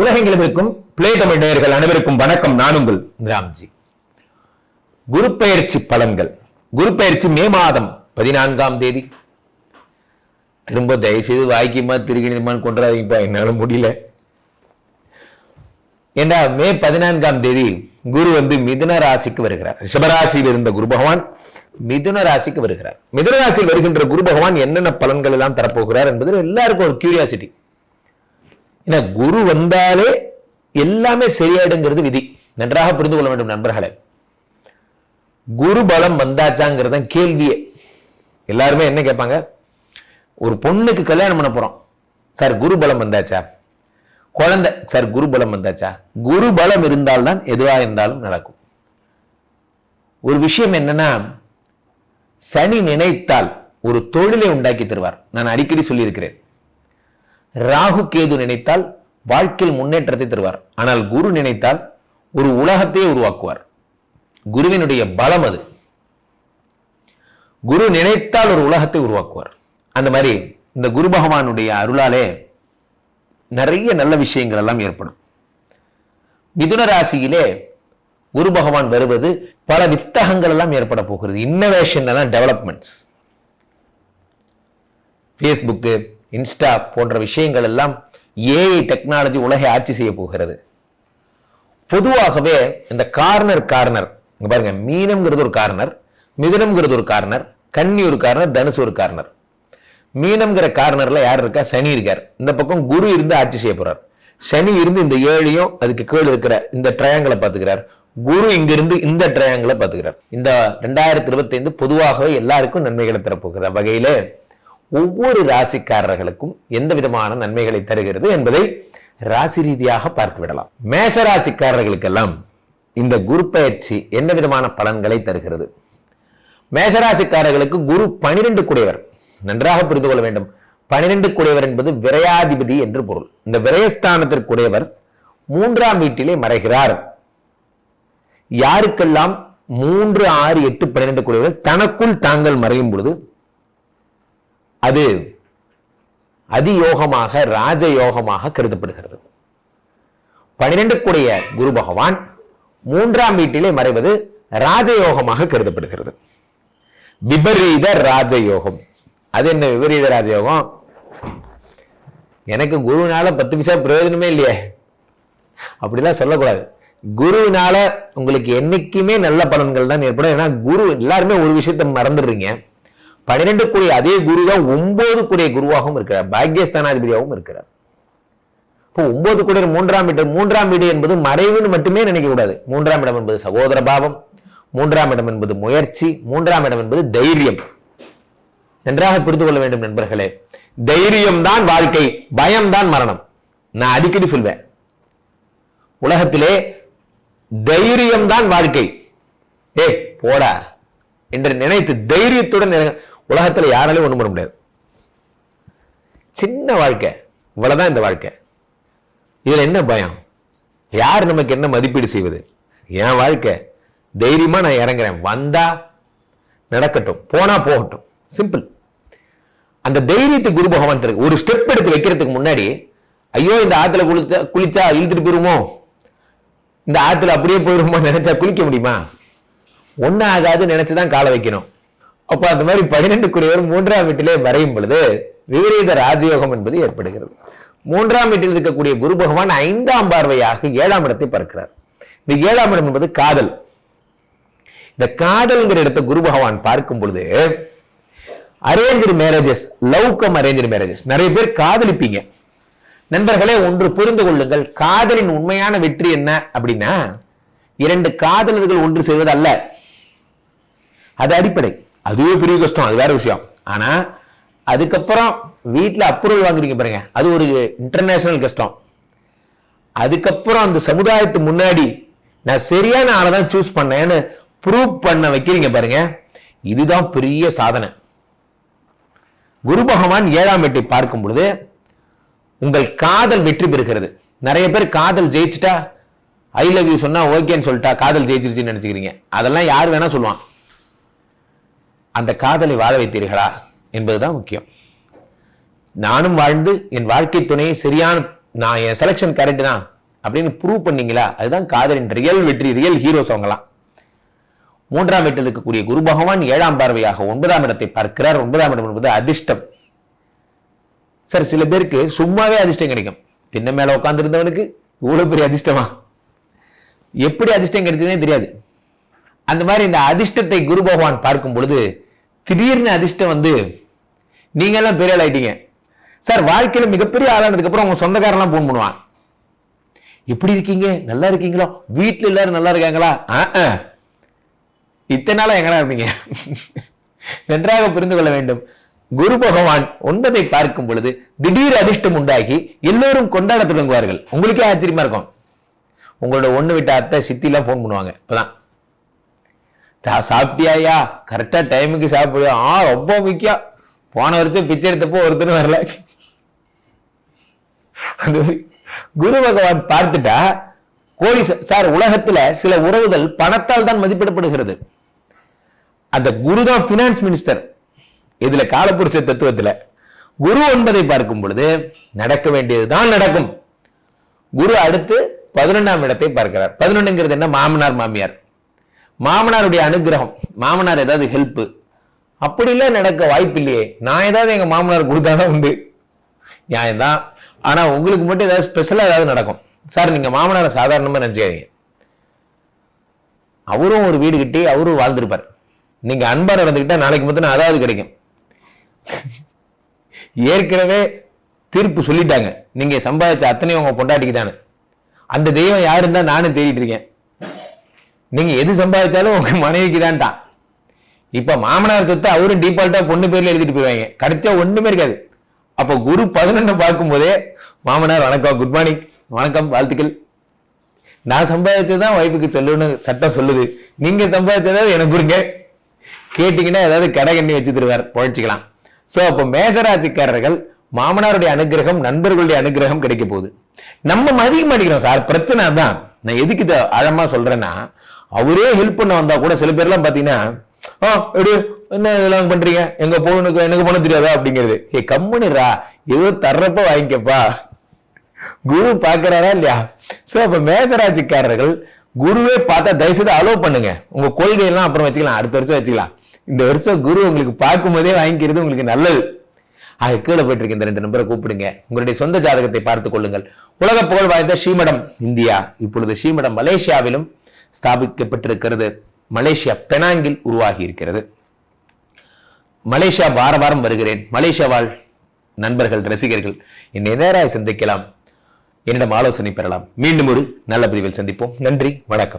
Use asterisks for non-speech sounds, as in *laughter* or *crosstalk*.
உலகெங்கிலும் இருக்கும். பிளே தமிழ் நேயர்கள் அனைவருக்கும் வணக்கம். நான் உங்கள் ராம்ஜி. குரு பயிற்சி பலன்கள். குரு பெயர்ச்சி மே மாதம் பதினான்காம் தேதி. திரும்ப தயவுசெய்து வாய்க்குமா திருகிணிமான்னு கொண்டாதீங்கப்பா என்னால முடியல. ஏண்டா மே பதினான்காம் தேதி குரு வந்து மிதுன ராசிக்கு வருகிறார். ரிஷபராசியில் இருந்த குரு பகவான் மிதுன ராசிக்கு வருகிறார். மிதுன ராசியில் வருகின்ற குரு பகவான் என்னென்ன பலன்கள் எல்லாம் தரப்போகிறார் என்பது எல்லாருக்கும் ஒரு கியூரியாசிட்டி ஏன்னா குரு வந்தாலே எல்லாமே சரியாயிடுங்கிறது விதி. நன்றாக புரிந்து கொள்ள வேண்டும் நண்பர்களே. குரு பலம் வந்தாச்சாங்கிறது தான் கேள்வியே. எல்லாருமே என்ன கேட்பாங்க? ஒரு பொண்ணுக்கு கல்யாணம் பண்ண போறோம். சார் குரு பலம் வந்தாச்சா? குழந்தை சார் குரு பலம் வந்தாச்சா? குரு பலம் இருந்தால்தான் எதுவா இருந்தாலும் நடக்கும். ஒரு விஷயம் என்னன்னா சனி நினைத்தால் ஒரு தொழிலை உண்டாக்கி தருவார். நான் அடிக்கடி சொல்லியிருக்கிறேன். ராகு கேது நினைத்தால் வாழ்க்கையில் முன்னேற்றத்தை தருவார். ஆனால் குரு நினைத்தால் ஒரு உலகத்தையே உருவாக்குவார். குருவினுடைய பலம் அது. குரு நினைத்தால் ஒரு உலகத்தை உருவாக்குவார். அந்த மாதிரி இந்த குரு பகவானுடைய அருளாலே நிறைய நல்ல விஷயங்கள் எல்லாம் ஏற்படும். மிதுன ராசியிலே குரு பகவான் வருவது பல வித்தகங்கள் எல்லாம் ஏற்பட போகிறது. இன்னோவேஷன் எல்லாம் டெவலப்மெண்ட்ஸ் ஃபேஸ்புக்கு இன்ஸ்டா போன்ற விஷயங்கள் எல்லாம் ஏஐ டெக்னாலஜி உலகை ஆட்சி செய்ய போகிறது. பொதுவாகவே இந்த கார்னர் கார்னர் இங்க பாருங்க மீனம்ங்கிறது ஒரு கார்னர் மிதனம்ங்கிறது ஒரு கார்னர் கன்னி ஒரு கார்னர் தனுசு ஒரு கார்னர் மீனம்ங்கிற கார்னர்ல யார் இருக்கா? சனி இருக்கார். இந்த பக்கம் குரு இருந்து ஆட்சி செய்ய போறார். சனி இருந்து இந்த ஏழையும் அதுக்கு கீழ் இருக்கிற இந்த ட்ரையாங்கிளை பார்த்துக்கிறார். குரு இங்கிருந்து இந்த ட்ரையாங்கிளை பார்த்துக்கிறார். இந்த ரெண்டாயிரத்தி இருபத்தி ஐந்து பொதுவாகவே எல்லாருக்கும் நன்மைகளை தரப்போகிற வகையில ஒவ்வொரு ராசிக்காரர்களுக்கும் எந்த விதமான நன்மைகளை தருகிறது என்பதை ராசி ரீதியாக பார்த்து விடலாம். மேஷ ராசிக்காரர்களுக்கெல்லாம் இந்த குரு பயிற்சி என்ன விதமான பலன்களை தருகிறது? மேஷராசிக்காரர்களுக்கு குரு பனிரெண்டு குடையவர். நன்றாக புரிந்து கொள்ள வேண்டும். பனிரெண்டு குடையவர் என்பது விரையாதிபதி என்று பொருள். இந்த விரயஸ்தானத்திற்குடையவர் மூன்றாம் வீட்டிலே மறைகிறார். யாருக்கெல்லாம் மூன்று ஆறு எட்டு பன்னிரெண்டு குடையவர் தனக்குள் தாங்கள் மறையும் பொழுது அது அதியோகமாக ராஜயோகமாக கருதப்படுகிறது. பனிரெண்டுக்குடைய கூடிய குரு பகவான் மூன்றாம் வீட்டிலே மறைவது ராஜயோகமாக கருதப்படுகிறது. விபரீத ராஜயோகம். அது என்ன விபரீத ராஜயோகம்? எனக்கு குருவினால பத்து பைசா பிரயோஜனமே இல்லையே. அப்படிலாம் சொல்லக்கூடாது. குருவினால உங்களுக்கு என்னைக்குமே நல்ல பலன்கள் தான் ஏற்படும். ஏன்னா குரு எல்லாருமே ஒரு விஷயத்தை மறந்துடுறீங்க. பன்னிரெண்டு கூடிய அதே குரு தான் ஒன்பது கூடிய குருவாகவும் இருக்கிறார். பாக்கியஸ்தானாதிபதியாகவும் இருக்கிறார். இப்போ ஒன்பது கூடிய மூன்றாம் வீடு மூன்றாம் வீடு என்பது மறைவுன்னு மட்டுமே நினைக்க கூடாது. மூன்றாம் இடம் என்பது சகோதர பாவம் மூன்றாம் இடம் என்பது முயற்சி மூன்றாம் இடம் என்பது தைரியம். நன்றாக புரிந்து கொள்ள வேண்டும் நண்பர்களே. தைரியம் தான் வாழ்க்கை பயம் தான் மரணம். நான் அடிக்கடி சொல்வேன். உலகத்திலே தைரியம் தான் வாழ்க்கை. ஏ போடா. என்று நினைத்து தைரியத்துடன் உலகத்துல யாராலையும் ஒண்ணும் பண்ண முடியாது. சின்ன வாழ்க்கை இவ்வளவுதான் இந்த வாழ்க்கை. இதில் என்ன பயம்? யார் நமக்கு என்ன மதிப்பீடு செய்வது? என் வாழ்க்கை தைரியமா நான் இறங்குறேன். வந்தா நடக்கட்டும் போனா போகட்டும். சிம்பிள் அந்த தைரியத்தை குரு பகவான் தருக்கு ஒரு ஸ்டெப் எடுத்து வைக்கிறதுக்கு முன்னாடி ஐயோ இந்த ஆத்துல குளிச்சா குளிச்சா இழுத்துட்டு போயிருமோ? இந்த ஆத்துல அப்படியே போயிருமோ நினைச்சா குளிக்க முடியுமா? ஒன்னும் ஆகாது நினைச்சுதான் காலை வைக்கணும். அப்ப அந்த மாதிரி பன்னிரெண்டு குறைவர் மூன்றாம் வீட்டிலே மறையும் பொழுது விபரீத ராஜயோகம் என்பது ஏற்படுகிறது. மூன்றாம் வீட்டில் இருக்கக்கூடிய குரு பகவான் ஐந்தாம் பார்வையாக ஏழாம் இடத்தை பார்க்கிறார் இந்த ஏழாம் இடம் என்பது காதல். இந்த காதல்ங்கிற இடத்தை குரு பகவான் பார்க்கும் பொழுது arrange marriages love cum arrange marriages நிறைய பேர் காதலிப்பீங்க. நண்பர்களே ஒன்று புரிந்து கொள்ளுங்கள். காதலின் உண்மையான வெற்றி என்ன அப்படின்னா இரண்டு காதலர்கள் ஒன்று செய்வது அல்ல அது அடிப்படை. அதுவே பெரிய கஷ்டம் அது வேற விஷயம். ஆனா அதுக்கப்புறம் வீட்டில் அப்ரூவல் வாங்குறீங்க பாருங்க. அது ஒரு இன்டர்நேஷனல் கஷ்டம். அதுக்கப்புறம் அந்த சமுதாயத்து முன்னாடி நான் சரியான ஆளை தான் சூஸ் பண்ணேன்னு ப்ரூவ் பண்ண வைக்கிறீங்க பாருங்க. இதுதான் பெரிய சாதனை. குரு பகவான் ஏழாம் வீட்டை பார்க்கும் பொழுது உங்கள் காதல் வெற்றி பெறுகிறது. நிறைய பேர் காதல் ஜெயிச்சுட்டா ஐ லவ் யூ சொன்னா ஓகேன்னு சொல்லிட்டா காதல் ஜெயிச்சிருச்சுன்னு நினைச்சுக்கிறீங்க. அதெல்லாம் யார் வேணா சொல்லுவான். அந்த காதலை வாழ வைத்தீர்களா என்பதுதான் முக்கியம். நானும் வாழ்ந்து என் வாழ்க்கை துணையை சரியான நான் என் செலெக்ஷன் கரெக்ட் தான் அப்படின்னு ப்ரூவ் பண்ணீங்களா? அதுதான் காதலின் ரியல் வெற்றி ரியல் ஹீரோஸ் அவங்களாம் மூன்றாம் வீட்டில் இருக்கக்கூடிய குரு பகவான் ஏழாம் பார்வையாக ஒன்பதாம் இடத்தை பார்க்கிறார். ஒன்பதாம் இடம் என்பது அதிர்ஷ்டம். சார் சில பேருக்கு சும்மாவே அதிர்ஷ்டம் கிடைக்கும். பின்ன மேல உட்கார்ந்து இருந்தவனுக்கு இவ்வளவு பெரிய அதிர்ஷ்டமா? எப்படி அதிர்ஷ்டம் கிடைச்சதே தெரியாது. அந்த மாதிரி இந்த அதிர்ஷ்டத்தை குரு பகவான் பார்க்கும் பொழுது திடீர்னு அதிர்ஷ்டம் வந்து நீங்க எல்லாம் பெரிய ஆள் ஆயிட்டீங்க. சார் வாழ்க்கையில மிகப்பெரிய ஆளானதுக்கு அப்புறம் உங்க சொந்தக்காரெல்லாம் போன் பண்ணுவான் எப்படி இருக்கீங்க? நல்லா இருக்கீங்களோ? வீட்டில் எல்லாரும் நல்லா இருக்காங்களா? ஆ, ஆ. இத்தனை நாளா எங்கடா இருந்தீங்க *laughs* நன்றாக புரிந்து கொள்ள வேண்டும். குரு பகவான் ஒன்பதை பார்க்கும் பொழுது திடீர் அதிர்ஷ்டம் உண்டாகி எல்லோரும் கொண்டாட தொடங்குவார்கள். உங்களுக்கே ஆச்சரியமா இருக்கும். உங்களோட ஒன்று விட்ட அத்தை சித்திலாம் ஃபோன் போன் பண்ணுவாங்க. இப்பதான். சாப்பிட்டியாயா கரெக்டா டைமுக்கு சாப்பிடுயா ஆ ரொம்ப முக்கியம். போன வருஷம் பிச்சை எடுத்தப்போ ஒருத்தர் வரல. அது குரு பகவான் பார்த்துட்டா கோடி சார் உலகத்துல சில உறவுகள் பணத்தால் தான் மதிப்பிடப்படுகிறது. அந்த குரு தான் பினான்ஸ் மினிஸ்டர் இதுல காலப்புருஷ தத்துவத்துல குரு ஒன்பதை பார்க்கும் பொழுது நடக்க வேண்டியதுதான் நடக்கும். குரு அடுத்து பதினொன்றாம் இடத்தை பார்க்கிறார். பதினொன்னுங்கிறது என்ன? மாமனார் மாமியார். மாமனாருடைய அனுகிரகம். மாமனார் ஏதாவது ஹெல்ப் அப்படிலாம் நடக்க வாய்ப்பு இல்லையே நான் ஏதாவது எங்க மாமனார் கொடுத்தாதான் உண்டு. நியாயம்தான். ஆனா உங்களுக்கு மட்டும் ஏதாவது ஸ்பெஷலா ஏதாவது நடக்கும். சார் நீங்க மாமனாரை சாதாரணமா நினைச்சுக்காதீங்க. அவரும் ஒரு வீடு கட்டி அவரும் வாழ்ந்திருப்பார். நீங்க அன்பா நடந்துக்கிட்டா நாளைக்கு மட்டும் அதாவது கிடைக்கும். ஏற்கனவே தீர்ப்பு சொல்லிட்டாங்க. நீங்க சம்பாதிச்ச அத்தனையும் உங்க பொண்டாட்டிக்கு தானே அந்த தெய்வம் யாருன்னு தான் நானும் தேடிட்டு இருக்கேன். நீங்க எது சம்பாதிச்சாலும் உங்க மனைவிக்கு தான்ட்டான் இப்போ மாமனார் சொத்து அவரும் டீஃபால்ட்டாக பொண்ணு பேர்ல எழுதிட்டு போயிருவாங்க கிடைச்சா ஒன்றுமே இருக்காது. அப்போ குரு பதினொன்று பார்க்கும் போதே மாமனார் வணக்கம். குட் மார்னிங் வணக்கம். வாழ்த்துக்கள். நான் சம்பாதிச்சதுதான் ஒய்ஃபுக்கு சொல்லணும்னு சட்டம் சொல்லுது. நீங்க சம்பாதிச்சதாவது எனக்கு கொடுங்க. கேட்டிங்கன்னா ஏதாவது கடை கண்ணி வச்சு தருவார். பொழைச்சிக்கலாம். சோ அப்போ மேசராசிக்காரர்கள் மாமனாருடைய அனுகிரகம் நண்பர்களுடைய அனுகிரகம் கிடைக்க போகுது. நம்ம மதிக்க மாட்டேங்கிறோம் சார். பிரச்சனை தான் நான் எதுக்கு இதை ஆழமாக சொல்றேன்னா அவரே ஹெல்ப் பண்ண வந்தா கூட சில பேர்லாம் பாத்தீங்கன்னா ஆ எடு என்ன இதெல்லாம் பண்றீங்க? எங்க போகணுக்கு எனக்கு போன தெரியாதா? அப்படிங்கிறது. ஏ கம்முனிரா ஏதோ தர்றப்ப வாங்கிக்கப்பா. குரு பாக்குறாரா இல்லையா? சோ அப்ப மேசராசிக்காரர்கள் குருவே பார்த்தா தயவுசெய்து அலோவ் பண்ணுங்க. உங்க கொள்கை எல்லாம் அப்புறம் வச்சுக்கலாம். அடுத்த வருஷம் வச்சுக்கலாம். இந்த வருஷம் குரு உங்களுக்கு பார்க்கும் போதே வாங்கிக்கிறது உங்களுக்கு நல்லது. ஆக கீழே போயிட்டு இருக்க இந்த ரெண்டு நம்பரை கூப்பிடுங்க. உங்களுடைய சொந்த ஜாதகத்தை பார்த்துக் கொள்ளுங்கள். உலக புகழ் வாய்ந்த ஸ்ரீமடம் இந்தியா. இப்பொழுது ஸ்ரீமடம் மலேசியாவிலும் ஸ்தாபிக்கப்பட்டிருக்கிறது. மலேசியா பெனாங்கில் உருவாகி இருக்கிறது மலேசியா வார வாரம் வருகிறேன். மலேசியா வாழ் நண்பர்கள் ரசிகர்கள் என்னை நேராக சந்திக்கலாம். என்னிடம் ஆலோசனை பெறலாம். மீண்டும் ஒரு நல்ல பதிவில் சந்திப்போம். நன்றி வணக்கம்.